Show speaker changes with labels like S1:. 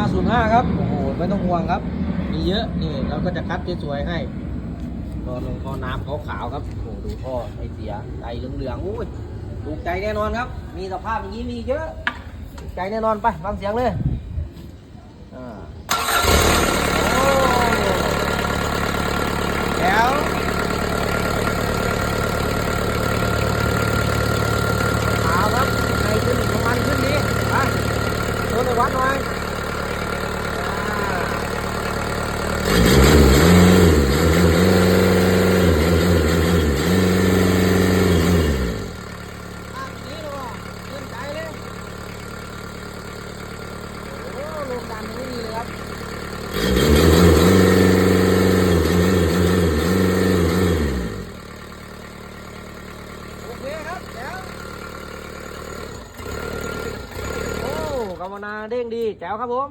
S1: 505 ครับ โอ้โห ไม่ต้องห่วงครับ มีเยอะ นี่เราก็จะคัดสวยๆให้ตอลงท่อน้ำขาวๆครับ โอ้โห ดูท่อไอเสียไอเหลืองๆอุ้ยถูกใจแน่นอนครับ มีสภาพอย่างนี้มีเยอะ ถูกใจแน่นอนไปฟังเสียงเลย อ่าแล้วเอาครับไอขึ้นน้ำมันขึ้นดีไปโดนไปวัดหน่อยอ่า อะนี่เลยว่ะชื่นใจเลยโอ้ลมดันไม่มีเลยครับ โอเคครับเดี๋ยวโอ้กำมนาเด้งดีแจ๋วครับผม